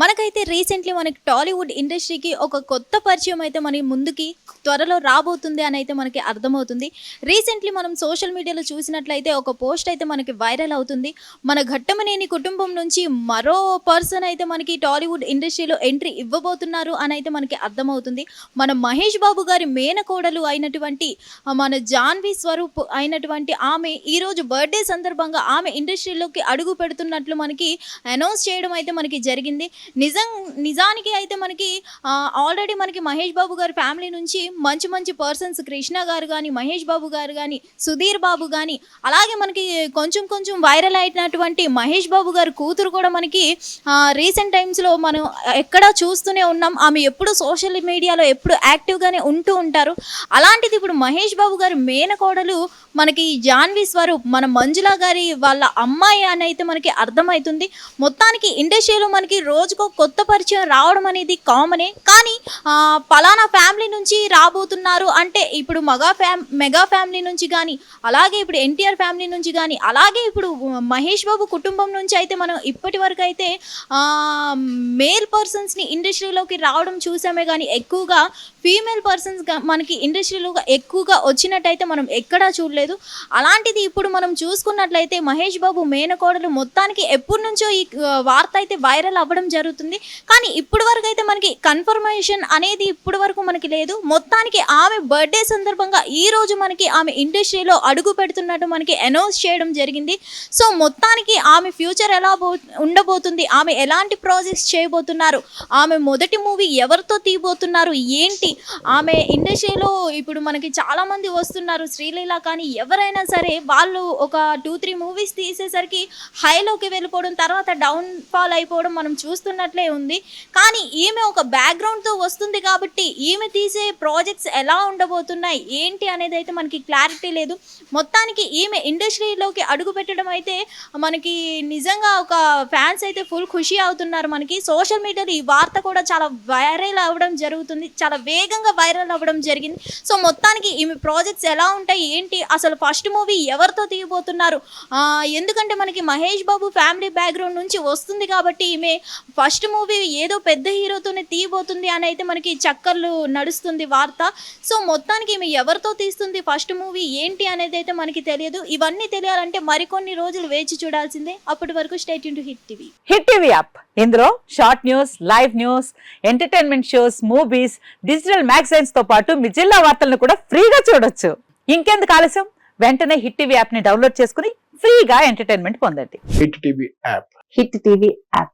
మనకైతే రీసెంట్లీ మనకి టాలీవుడ్ ఇండస్ట్రీకి ఒక కొత్త పరిచయం అయితే మన ముందుకి త్వరలో రాబోతుంది అని అయితే మనకి అర్థమవుతుంది. రీసెంట్లీ మనం సోషల్ మీడియాలో చూసినట్లయితే ఒక పోస్ట్ అయితే మనకి వైరల్ అవుతుంది. మన ఘట్టమనేని కుటుంబం నుంచి మరో పర్సన్ అయితే మనకి టాలీవుడ్ ఇండస్ట్రీలో ఎంట్రీ ఇవ్వబోతున్నారు అని అయితే మనకి అర్థమవుతుంది. మన మహేష్ బాబు గారి మేనకోడలు అయినటువంటి మన జాన్వి స్వరూప్ అయినటువంటి ఆమె ఈరోజు బర్త్డే సందర్భంగా ఆమె ఇండస్ట్రీలోకి అడుగు పెడుతున్నట్లు మనకి అనౌన్స్ చేయడం అయితే మనకి జరిగింది. నిజం నిజానికి అయితే మనకి ఆల్రెడీ మనకి మహేష్ బాబు గారి ఫ్యామిలీ నుంచి మంచి మంచి పర్సన్స్ కృష్ణ గారు కానీ మహేష్ బాబు గారు కానీ సుధీర్ బాబు కానీ అలాగే మనకి కొంచెం కొంచెం వైరల్ అయినటువంటి మహేష్ బాబు గారి కూతురు కూడా మనకి రీసెంట్ టైమ్స్లో మనం ఎక్కడా చూస్తూనే ఉన్నాం. ఆమె ఎప్పుడు సోషల్ మీడియాలో ఎప్పుడు యాక్టివ్గానే ఉంటూ ఉంటారు. అలాంటిది ఇప్పుడు మహేష్ బాబు గారి మేనకోడలు మనకి జాన్వి స్వరూప్ మన మంజుల గారి వాళ్ళ అమ్మాయి అని అయితే మనకి అర్థమవుతుంది. మొత్తానికి ఇండస్ట్రీలో మనకి రోజు రోజుకో కొత్త పరిచయం రావడం అనేది కామనే కానీ పలానా ఫ్యామిలీ నుంచి రాబోతున్నారు అంటే ఇప్పుడు మగా ఫ్యామ్ మెగా ఫ్యామిలీ నుంచి కానీ అలాగే ఇప్పుడు ఎన్టీఆర్ ఫ్యామిలీ నుంచి కానీ అలాగే ఇప్పుడు మహేష్ బాబు కుటుంబం నుంచి అయితే మనం ఇప్పటి వరకు అయితే మేల్ పర్సన్స్ని ఇండస్ట్రీలోకి రావడం చూసామే కానీ ఎక్కువగా ఫీమేల్ పర్సన్స్ మనకి ఇండస్ట్రీలో ఎక్కువగా వచ్చినట్టయితే మనం ఎక్కడా చూడలేదు. అలాంటిది ఇప్పుడు మనం చూసుకున్నట్లయితే మహేష్ బాబు మేనకోడలు మొత్తానికి ఎప్పటి నుంచో ఈ వార్త అయితే వైరల్ అవ్వడం జరుగుతుంది. కానీ ఇప్పుడు వరకు అయితే మనకి కన్ఫర్మేషన్ అనేది ఇప్పుడు వరకు మనకి లేదు. మొత్తానికి ఆమె బర్త్డే సందర్భంగా ఈ రోజు మనకి ఆమె ఇండస్ట్రీలో అడుగు పెడుతున్నట్టు మనకి అనౌన్స్ చేయడం జరిగింది. సో మొత్తానికి ఆమె ఫ్యూచర్ ఎలా బో ఉండబోతుంది? ఆమె ఎలాంటి ప్రాజెక్ట్స్ చేయబోతున్నారు? ఆమె మొదటి మూవీ ఎవరితో తీయబోతున్నారు? ఏంటి? ఆమె ఇండస్ట్రీలో ఇప్పుడు మనకి చాలా మంది వస్తున్నారు. శ్రీలీల కానీ ఎవరైనా సరే వాళ్ళు ఒక టూ త్రీ మూవీస్ తీసేసరికి హైలోకి వెళ్ళిపోవడం తర్వాత డౌన్ ఫాల్ అయిపోవడం మనం చూస్తున్నాం. చూస్తున్నట్లే ఉంది. కానీ ఈమె ఒక బ్యాక్గ్రౌండ్తో వస్తుంది కాబట్టి ఈమె తీసే ప్రాజెక్ట్స్ ఎలా ఉండబోతున్నాయి ఏంటి అనేది అయితే మనకి క్లారిటీ లేదు. మొత్తానికి ఈమె ఇండస్ట్రీలోకి అడుగు పెట్టడం అయితే మనకి నిజంగా ఒక ఫ్యాన్స్ అయితే ఫుల్ ఖుషి అవుతున్నారు మనకి. సోషల్ మీడియాలో ఈ వార్త కూడా చాలా వైరల్ అవ్వడం జరుగుతుంది. చాలా వేగంగా వైరల్ అవ్వడం జరిగింది. సో మొత్తానికి ఈమె ప్రాజెక్ట్స్ ఎలా ఉంటాయి ఏంటి అసలు ఫస్ట్ మూవీ ఎవరితో తీయబోతున్నారు? ఎందుకంటే మనకి మహేష్ బాబు ఫ్యామిలీ బ్యాక్గ్రౌండ్ నుంచి వస్తుంది కాబట్టి ఈమె ఫస్ట్ మూవీ ఏదో పెద్ద హీరోతోనే తీయబోతుంది అని అయితే మనకి చక్కర్లు నడుస్తుంది వార్త. సో మొత్తానికి ఈమె ఎవరితో తీస్తుంది ఫస్ట్ మూవీ? ఏంటి అనేది అయితే మనకి తెలియదు. ఇవన్నీ తెలియాలంటే మరికొన్ని రోజులు వేచి చూడాల్సిందే. అప్పటి వరకు stay tuned to hit TV. Hit TV app. ఇందులో short news live news entertainment shows movies digital మ్యాగజైన్స్తో పాటు మీ జిల్లా వార్తలను కూడా ఫ్రీగా చూడొచ్చు. ఇంకెందుకు ఆలస్యం? వెంటనే హిట్ టీవీ యాప్ని డౌన్లోడ్ చేసుకుని ఫ్రీగా ఎంటర్టైన్మెంట్ పొందండి. Hit TV app. Hit TV app.